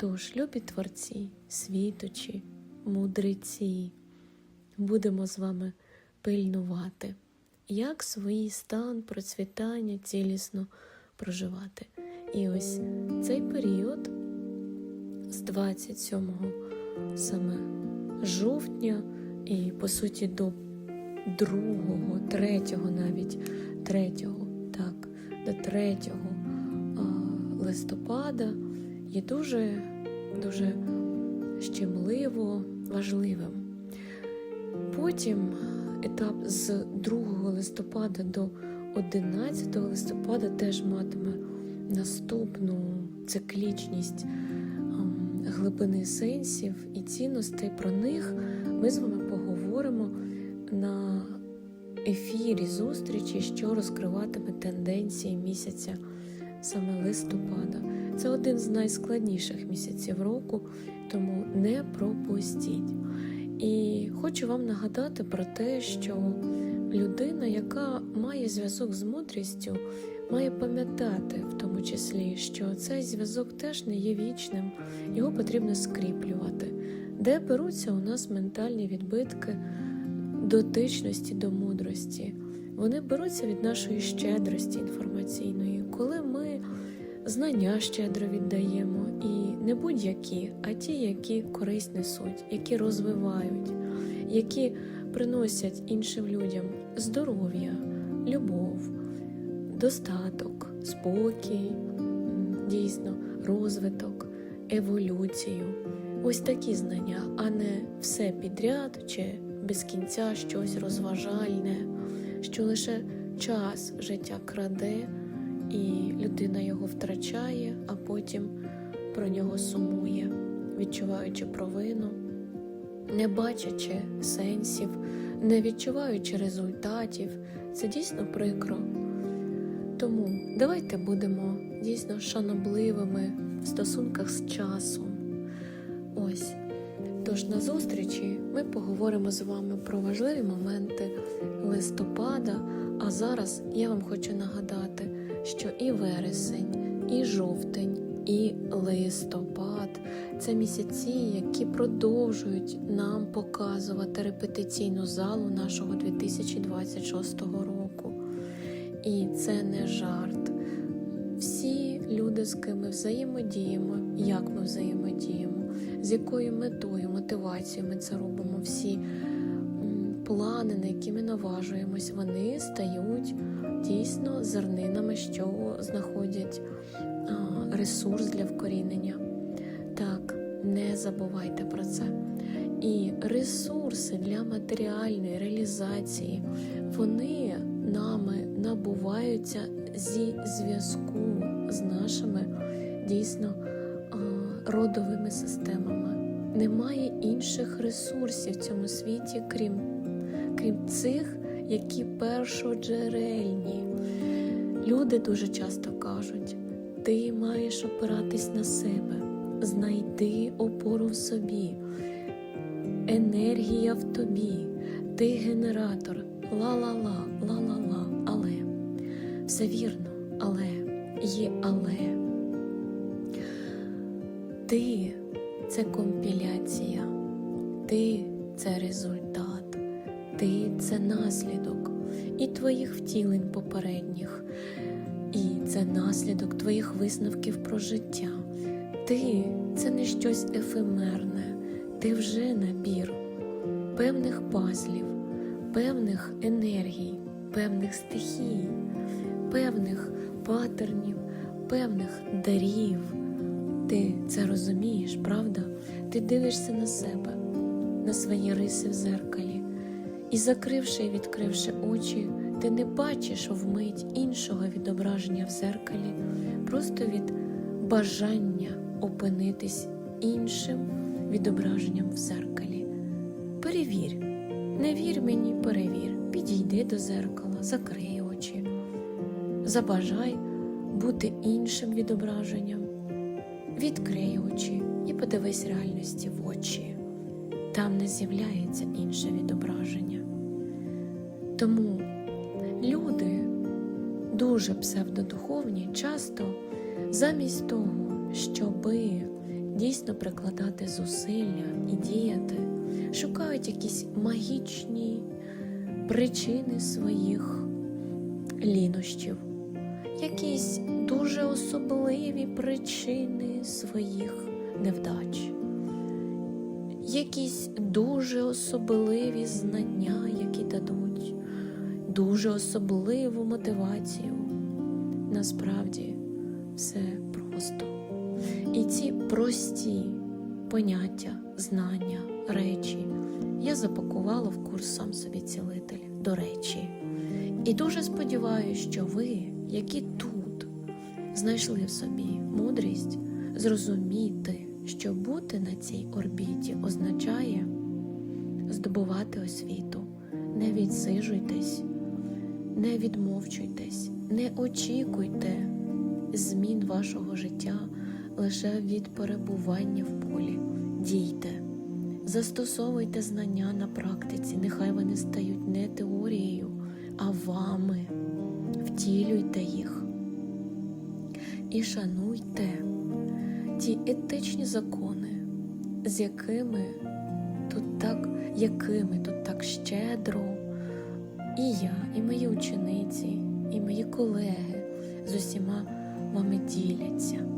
Тож, любі творці, світочі, мудреці, будемо з вами пильнувати, як свій стан процвітання цілісно проживати. І ось цей період з 27 саме жовтня і по суті до 2, 3 навіть 3, так, до 3 листопада є дуже, дуже щемливо важливим. Потім етап з 2 листопада до 11 листопада теж матиме наступну циклічність ем, глибини сенсів і цінностей. Про них ми з вами поговоримо на ефірі зустрічі, що розкриватиме тенденції місяця саме листопада. Це один з найскладніших місяців року, тому не пропустіть. І хочу вам нагадати про те, що людина, яка має зв'язок з мудрістю, має пам'ятати в тому числі, що цей зв'язок теж не є вічним, його потрібно скріплювати, де беруться у нас ментальні відбитки дотичності до мудрості. Вони беруться від нашої щедрості інформаційної, коли ми знання щедро віддаємо, і не будь-які, а ті, які користь несуть, які розвивають, які приносять іншим людям здоров'я, любов, достаток, спокій, дійсно розвиток, еволюцію. Ось такі знання, а не все підряд чи без кінця щось розважальне, що лише час життя краде, і людина його втрачає, а потім про нього сумує, відчуваючи провину, не бачачи сенсів, не відчуваючи результатів. Це дійсно прикро. Тому давайте будемо дійсно шанобливими в стосунках з часом. Ось. Тож на зустрічі ми поговоримо з вами про важливі моменти листопада. А зараз я вам хочу нагадати, що і вересень, і жовтень, і листопад це місяці, які продовжують нам показувати репетиційну залу нашого 2026 року. І це не жарт. Всі люди, з ким ми взаємодіємо, як ми взаємодіємо, з якою метою, мотивацією ми це робимо, всі плани, на які ми наважуємось, вони стають дійсно зернинами, що знаходять ресурс для вкорінення. Так, не забувайте про це. І ресурси для матеріальної реалізації, вони нами набуваються зі зв'язку з нашими дійсно родовими системами. Немає інших ресурсів в цьому світі, крім, крім цих, які першоджерельні. Люди дуже часто кажуть: ти маєш опиратись на себе, знайди опору в собі, енергія в тобі, ти генератор, ла-ла-ла, ла-ла-ла, але все вірно, але є але. Ти це компіляція, ти це результат, ти це наслідок і твоїх втілень попередніх, і це наслідок твоїх висновків про життя. Ти це не щось ефемерне, ти вже набір певних пазлів, певних енергій, певних стихій, певних патернів, певних дарів. Ти це розумієш, правда? Ти дивишся на себе, на свої риси в зеркалі, і, закривши і відкривши очі, ти не бачиш вмить іншого відображення в зеркалі, просто від бажання опинитись іншим відображенням в зеркалі. Перевір, не вір мені, перевір, підійди до зеркала, закрий очі, забажай бути іншим відображенням. Відкрий очі і подивись реальності в очі. Там не з'являється інше відображення. Тому люди дуже псевдодуховні часто замість того, щоби дійсно прикладати зусилля і діяти, шукають якісь магічні причини своїх лінощів, якісь дуже особливі причини своїх невдач, якісь дуже особливі знання, які дадуть, дуже особливу мотивацію. Насправді все просто. І ці прості поняття, знання, речі я запакувала в курс сам собі цілитель, до речі. І дуже сподіваюся, що ви, які тут, знайшли в собі мудрість зрозуміти, що бути на цій орбіті означає здобувати освіту. Не відсижуйтесь, не відмовчуйтесь, не очікуйте змін вашого життя лише від перебування в полі. Дійте, застосовуйте знання на практиці, нехай вони стають не теорією, а вами. Втілюйте їх і шануйте ті етичні закони, з якими тут так, якими тут так щедро і я, і мої учениці, і мої колеги з усіма вами діляться.